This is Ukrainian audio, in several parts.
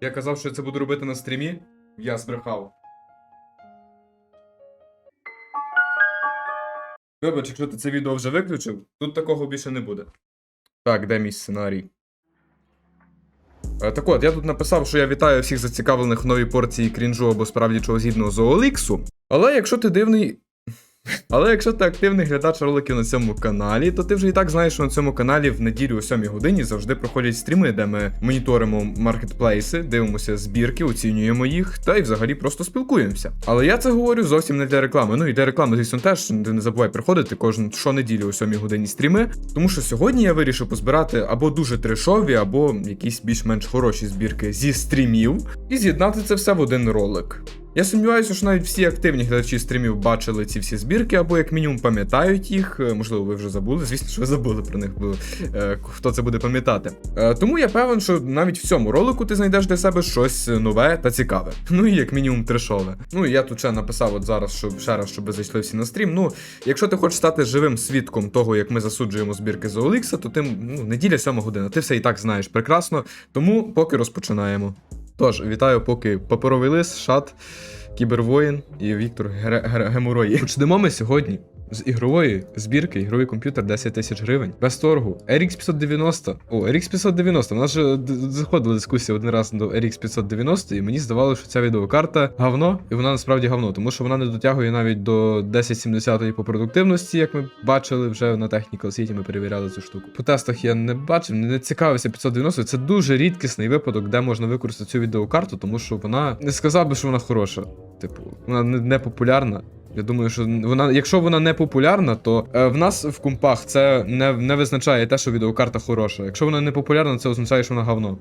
Я казав, що я це буду робити на стрімі. Я збрехав. Вибач, якщо ти це відео вже виключив, тут такого більше не буде. Так, де мій сценарій? Е, Так от, я тут написав, що я вітаю всіх зацікавлених в новій порції крінжу або справді чого згідного з OLX. Але якщо ти дивний. Але якщо ти активний глядач роликів на цьому каналі, то ти вже і так знаєш, що на цьому каналі в неділю о 7 годині завжди проходять стріми, де ми моніторимо маркетплейси, дивимося збірки, оцінюємо їх та й взагалі просто спілкуємося. Але я це говорю зовсім не для реклами. Ну і для реклами, звісно, теж ти не забувай приходити кожну щонеділю о 7 годині стріми. Тому що сьогодні я вирішив позбирати або дуже трешові, або якісь більш-менш хороші збірки зі стрімів і з'єднати це все в один ролик. Я сумніваюся, що навіть всі активні глядачі стрімів бачили ці всі збірки, або як мінімум пам'ятають їх. Е, Можливо, ви вже забули. Звісно, що ви забули про них, бо е, хто це буде пам'ятати. Е, тому я певен, що навіть в цьому ролику ти знайдеш для себе щось нове та цікаве. Ну і як мінімум трешове. Ну і я тут ще написав от зараз, щоб ще раз, щоб зайшли всі на стрім. Ну, якщо ти хочеш стати живим свідком того, як ми засуджуємо збірки з OLX, то ти ну, неділя сьома година. Ти все і так знаєш прекрасно. Тому поки розпочинаємо. Тож, вітаю, поки паперовий лис, шат, кібервоїн і Віктор Гемурої. Почнемо ми сьогодні з ігрової збірки, ігровий комп'ютер 10 тисяч гривень. Без торгу. RX 590. О, RX 590. У нас же заходила дискусія один раз до RX 590, і мені здавалося, що ця відеокарта говно, і вона насправді говно, тому що вона не дотягує навіть до 1070 по продуктивності, як ми бачили вже на Technical City, ми перевіряли цю штуку. По тестах я не бачив, не цікавився 590. Це дуже рідкісний випадок, де можна використати цю відеокарту, тому що вона не сказав би, що вона хороша. Типу, вона не популярна. Я думаю, що вона, якщо вона не популярна, то е, в нас в компах це не, не визначає те, що відеокарта хороша. Якщо вона не популярна, це означає, що вона говно.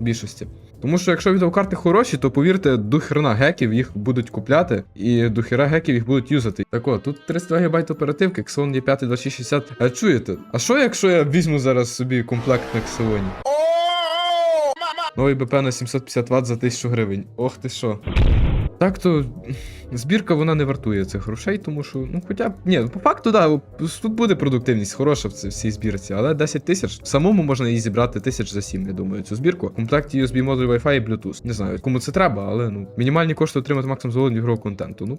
В більшості. Тому що якщо відеокарти хороші, то повірте, до хрена геків їх будуть купляти, і до хера геків їх будуть юзати. Так от, тут 32 ГБ оперативки, Xeon є 5 2660. А чуєте? А що якщо я візьму зараз собі комплект на Xeon? Новий БП на 750 Вт за 1000 гривень. Ох ти що. Так то збірка вона не вартує цих грошей, тому що, ну хоча б. Ні, по факту, да, тут буде продуктивність хороша в цій, збірці, але 10 тисяч самому можна її зібрати тисяч за 7, я думаю, цю збірку. В комплекті USB модуль Wi-Fi і Bluetooth. Не знаю, кому це треба, але ну мінімальні кошти отримати максимум золотого ігрового контенту. Ну.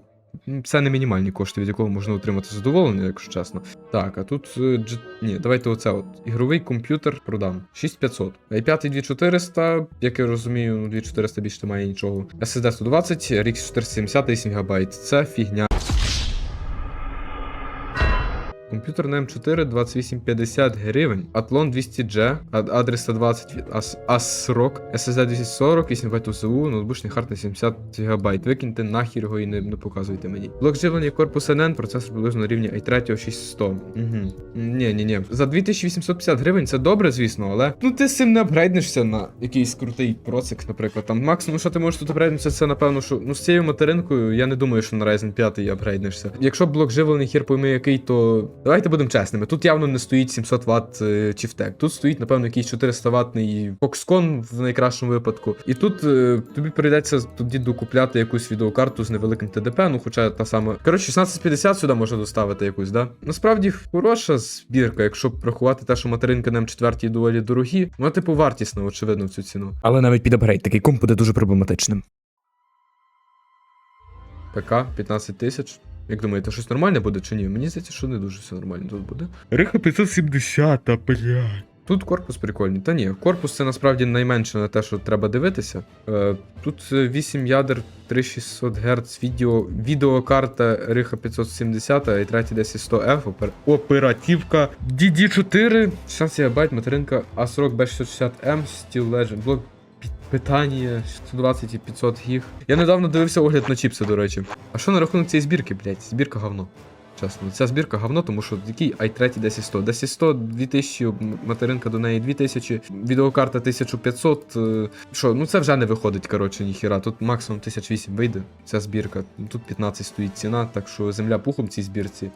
Це не мінімальні кошти, від якого можна отримати задоволення, якщо чесно. Так, а тут. е, Ні, давайте оце от. Ігровий комп'ютер продам. 6500. i5 2400, як я розумію, ну 2400 більше немає нічого. SSD 120, RX 470 8 ГБ. Це фігня. Комп'ютер на М4 2850 гривень, Athlon 200G, ад- адрес 120 від AS- ASRock, SSD 240, 8 Вт УСУ, ноутбучний хард на 70 ГБ. Викиньте нахер його і не, не показуйте мені. Блок живлення корпус NN, процесор приблизно на рівні i3 6100. Угу. Ні, ні, ні. За 2850 гривень це добре, звісно, але ну ти з цим не апгрейднешся на якийсь крутий процик, наприклад. Там максимум, що ти можеш тут апгрейднутися, це напевно, що ну з цією материнкою я не думаю, що на Ryzen 5 апгрейднешся. Якщо блок живлення хір пойми який, то давайте будемо чесними. Тут явно не стоїть 700 Вт е, чіфтек. Тут стоїть, напевно, якийсь 400 ватний Foxconn в найкращому випадку. І тут е, тобі прийдеться тоді докупляти якусь відеокарту з невеликим ТДП, ну хоча та сама. Коротше, 1650 сюди можна доставити якусь, да? Насправді хороша збірка, якщо рахувати те, що материнки на М4 доволі дорогі, вона типу вартісна, очевидно, в цю ціну. Але навіть під апгрейд такий комп буде дуже проблематичним. ПК 15 тисяч. Як думаєте, щось нормальне буде чи ні? Мені здається, що не дуже все нормально тут буде. Риха 570, та блядь. Тут корпус прикольний. Та ні, корпус це насправді найменше на те, що треба дивитися. Е, тут е, 8 ядер 3600 Гц відео, відеокарта Риха 570 і 3 10100F, опер, оперативка DD4, 16 ГБ, материнка ASRock B660M, Steel Legend, блок питання 120 і 500 гіг. Я недавно дивився огляд на чіпси, до речі. А що на рахунок цієї збірки, блядь? Збірка говно. Чесно, ця збірка говно, тому що який i3 10100. 10100 2000, м- материнка до неї 2000, відеокарта 1500. е, Що, ну це вже не виходить, коротше, ніхіра. Тут максимум 1008 вийде ця збірка. Тут 15 стоїть ціна, так що земля пухом цій збірці.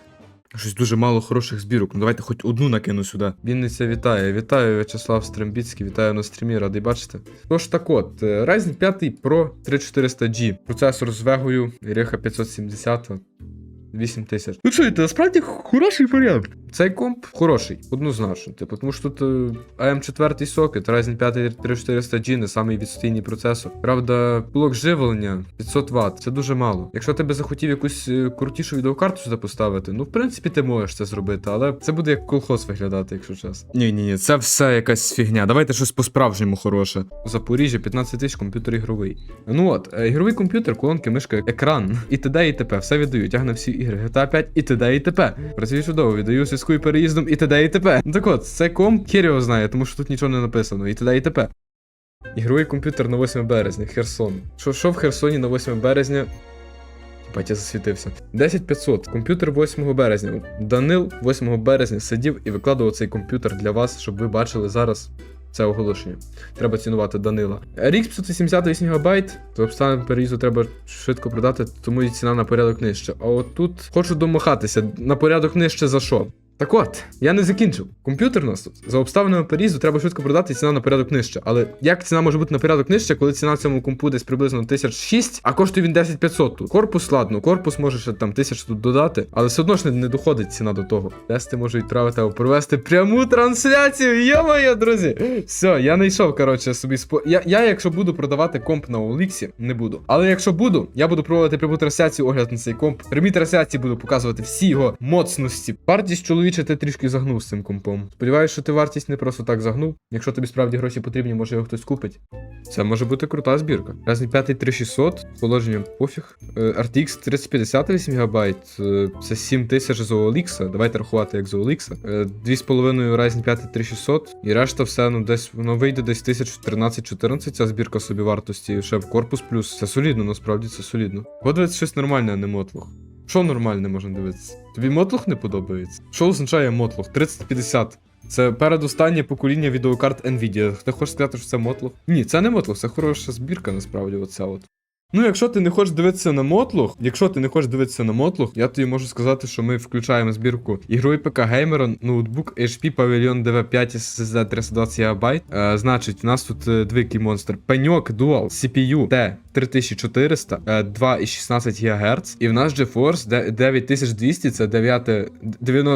Щось дуже мало хороших збірок. Ну давайте хоч одну накину сюди. Вінниця вітає. Вітаю, В'ячеслав Стрембіцький, вітаю на стрімі, радий бачити. Тож так от, е, Ryzen 5 Pro 3400G. Процесор з вегою, Ріха 570. 8 тисяч. Ну чуєте, насправді хороший варіант. Цей комп хороший, однозначно. Типу, тому що тут е, AM4 сокет, Ryzen 5 3400G, не самий відстійний процесор. Правда, блок живлення 500 Вт, це дуже мало. Якщо ти би захотів якусь е, крутішу відеокарту сюди поставити, ну в принципі ти можеш це зробити, але це буде як колхоз виглядати, якщо чесно. Ні, ні, ні, це все якась фігня. Давайте щось по-справжньому хороше. Запоріжжя 15 тисяч, комп'ютер ігровий. Ну от, е, ігровий комп'ютер, колонки, мишка, екран і т.д. і т.п. Все віддаю. Тягне всі ігри. GTA 5 і т.д. і т.п. Працює чудово, віддаю зв'язку і переїздом і т.д. і т.п. Ну так от, цей комп хер його знає, тому що тут нічого не написано. І т.д. і т.п. Ігровий комп'ютер на 8 березня, Херсон. Що, що в Херсоні на 8 березня? Бать, я засвітився. 10500. Комп'ютер 8 березня. Данил 8 березня сидів і викладував цей комп'ютер для вас, щоб ви бачили зараз це оголошення. Треба цінувати Данила. Рік 578 ГБ, то обставин переїзду треба швидко продати, тому і ціна на порядок нижче. А от тут хочу домахатися на порядок нижче за що? Так от, я не закінчив. Комп'ютер у нас тут. За обставинами переїзду треба швидко продати ціна на порядок нижче. Але як ціна може бути на порядок нижче, коли ціна в цьому компу десь приблизно 1006, а коштує він 10500 тут. Корпус, ладно, корпус може ще там 1000 тут додати, але все одно ж не, не доходить ціна до того. Тести можу відправити або провести пряму трансляцію. Йо-моє, друзі! Все, я знайшов, коротше, собі спо. Я, я, якщо буду продавати комп на Оліксі, не буду. Але якщо буду, я буду проводити пряму трансляцію, огляд на цей комп. Прямі трансляції буду показувати всі його моцності. Вартість чоловіче ти трішки загнув з цим компом. Сподіваюсь, що ти вартість не просто так загнув. Якщо тобі справді гроші потрібні, може його хтось купить. Це може бути крута збірка. Ryzen 5 3600, положення пофіг. Е, RTX 3050 8 ГБ, це 7000 з OLX, давайте рахувати як з OLX. Е, 2,5 Ryzen 5 3600, і решта все, ну десь воно вийде десь 1013-14, ця збірка собі вартості, ще в корпус плюс. Це солідно, насправді це солідно. Подивиться щось нормальне, а не мотлох. Що нормальне можна дивитися? Тобі мотлох не подобається? Що означає мотлох? 3050. Це передостаннє покоління відеокарт Nvidia. Ти хочеш сказати, що це мотлох? Ні, це не мотлох, це хороша збірка, насправді, оця от. Ну, якщо ти не хочеш дивитися на мотлох, якщо ти не хочеш дивитися на мотлох, я тобі можу сказати, що ми включаємо збірку ігровий ПК геймера, ноутбук HP Pavilion DV5 SSD 320 ГБ. Е, значить, у нас тут е, двійкий монстр. Пеньок Dual CPU T3400, е, 2,16 ГГц. І в нас GeForce де- 9200, це 9,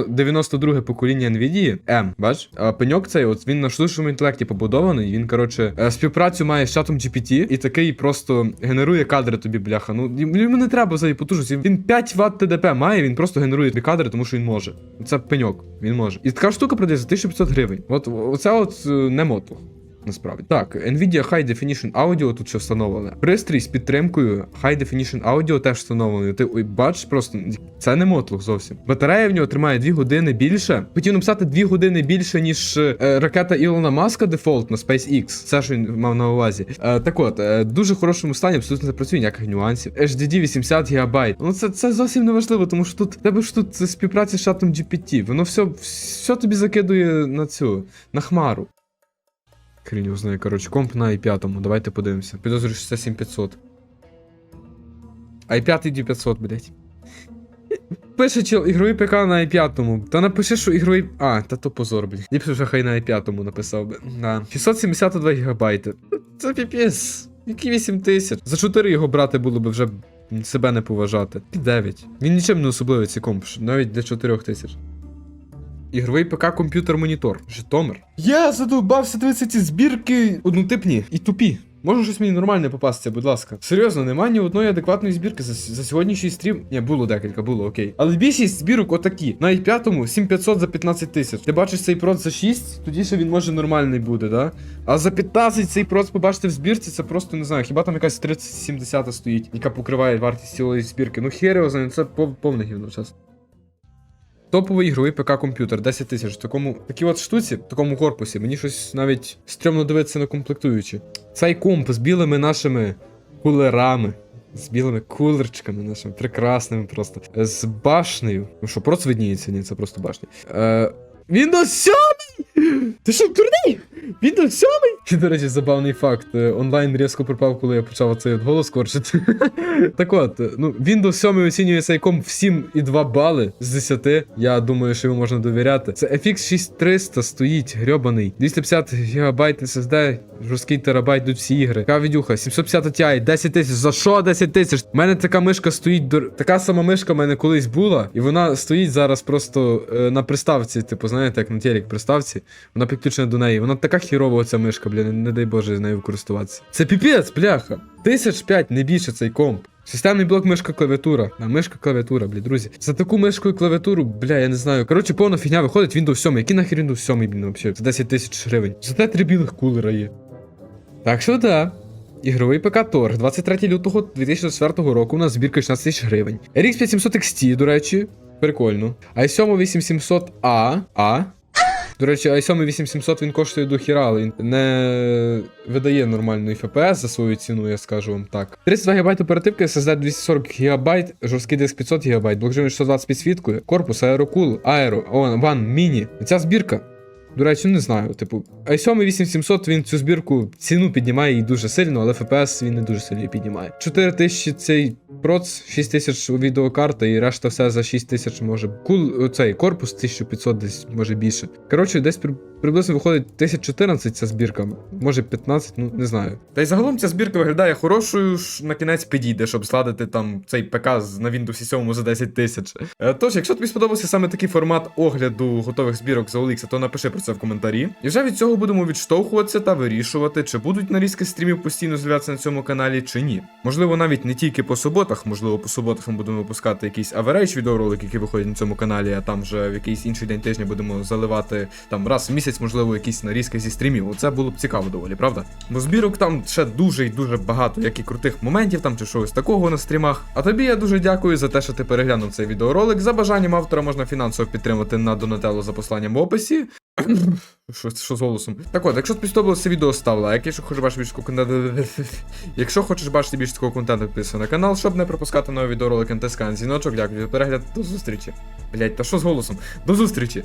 92 покоління Nvidia M. Бач? А пеньок цей, от він на штучному інтелекті побудований. Він, коротше, е, співпрацю має з чатом GPT і такий просто генерує кадри тобі, бляха. Ну йому не треба взагалі потужності. Він 5 Вт ТДП має, він просто генерує тобі кадри, тому що він може. Це пеньок, він може. І така штука продається 1500 гривень. От оце от е, не мотлох. Насправді так, Nvidia High Definition Audio тут ще встановлене. Пристрій з підтримкою High Definition Audio теж встановлений. Ти ой, бачиш просто це не мотлох зовсім. Батарея в нього тримає 2 години більше. Хотів написати 2 години більше, ніж е, ракета Ілона Маска дефолтна SpaceX. Це що він мав на увазі. Е, так от, е, дуже хорошому стані, абсолютно не працює ніяких нюансів. HDD 80 ГБ. Ну це, це зовсім не важливо, тому що тут тебе ж тут співпраця з чатом GPT. Воно все, все тобі закидує на цю, на хмару. Хрінь його знає, коротше, комп на i5, давайте подивимося. Підозрюю, що це 7500. i5 і 500, блять. Пише чел, ігровий ПК на i5. Та напиши, що ігровий. А, та то позор, блядь. Ліпше вже хай на i5 написав би. Да. 672 гігабайти. Це піпіс. Які 8000? За 4 його брати було би вже себе не поважати. Під 9. Він нічим не особливий цей комп, навіть для 4000. Ігровий ПК комп'ютер монітор. Житомир. Я задовбався дивитися ці збірки однотипні і тупі. Може щось мені нормальне попастися, будь ласка. Серйозно, немає ні одної адекватної збірки за, за сьогоднішній стрім. Ні, було декілька, було окей. Але більшість збірок отакі. На i5 7500 за 15 тисяч. Ти бачиш цей проц за 6, тоді ще він може нормальний буде, да? А за 15 цей проц побачити в збірці, це просто не знаю. Хіба там якась 3070 стоїть, яка покриває вартість цілої збірки. Ну хер його знає, це пов- повне гівно чесно. Топовий ігровий ПК комп'ютер 10 тисяч. Такому такій от штуці, в такому корпусі, мені щось навіть стрьомно дивитися на комплектуючі. Цей комп з білими нашими кулерами. З білими кулерчиками нашими, прекрасними просто. З башнею. Ну що, просто видніється, ні, це просто башня. Е, Windows 7! Ти що, дурний? Windows 7? І, до речі, забавний факт. Е, Онлайн різко пропав, коли я почав цей голос корчити. так от, е, ну, Windows 7 оцінює цей комп в 7,2 бали з 10. Я думаю, що йому можна довіряти. Це FX 6300 стоїть, грьобаний. 250 ГБ SSD, жорсткий терабайт, тут всі ігри. Така відюха, 750 Ti, 10 тисяч. За що 10 тисяч? У мене така мишка стоїть, до... така сама мишка в мене колись була, і вона стоїть зараз просто е, на приставці, типу, знаєте, як на телек приставці. Вона підключена до неї. Вона така хірова оця мишка, бля, не, дай Боже з нею користуватися. Це піпець, бляха. Тисяч п'ять, не більше цей комп. Системний блок мишка клавіатура. А мишка клавіатура, бля, друзі. За таку мишку і клавіатуру, бля, я не знаю. Коротше, повна фігня виходить Windows 7. Який нахер Windows 7, блін, взагалі? За 10 тисяч гривень. Зате три білих кулера є. Так що да. Ігровий ПК Торг 23 лютого 2004 року у нас збірка 16 тисяч гривень. RX 5700 XT, до речі, прикольно. i7 8700A, А. До речі, i7 8700 він коштує до хіра, але він не видає нормальної FPS за свою ціну, я скажу вам так. 32 ГБ оперативки, SSD 240 ГБ, жорсткий диск 500 ГБ, блок живлення 120 підсвіткою, корпус, аерокул, аеро, ван, міні. Ця збірка до речі, не знаю. Типу, i7 8700 він цю збірку ціну піднімає її дуже сильно, але FPS він не дуже сильно піднімає. 4000 цей проц, 6000 відеокарта і решта все за 6000 може. Кул цей корпус 1500 десь може більше. Коротше, десь при, приблизно виходить 1014 ця збірка, може 15, ну не знаю. Та й загалом ця збірка виглядає хорошою, ж на кінець підійде, щоб зладити там цей ПК на Windows 7 за 10 тисяч. Е, Тож, якщо тобі сподобався саме такий формат огляду готових збірок за OLX, то напиши про це в коментарі. І вже від цього будемо відштовхуватися та вирішувати, чи будуть нарізки стрімів постійно з'являтися на цьому каналі, чи ні. Можливо, навіть не тільки по суботах, можливо, по суботах ми будемо випускати якийсь аверейдж відеоролик, який виходить на цьому каналі, а там вже в якийсь інший день тижня будемо заливати там раз в місяць, можливо, якісь нарізки зі стрімів. Оце було б цікаво доволі, правда? Бо збірок там ще дуже і дуже багато, як і крутих моментів там чи щось такого на стрімах. А тобі я дуже дякую за те, що ти переглянув цей відеоролик. За бажанням автора можна фінансово підтримати на Donatello за посланням в описі. Що, що з голосом? Так от, якщо сподобалося відео, став лайк, якщо хочеш бачити більше контенту. Якщо хочеш бачити більше такого контенту, підписуйся на канал, щоб не пропускати нові відеоролики, на Зіночок, Дякую за перегляд. До зустрічі. Блять, та що з голосом? До зустрічі!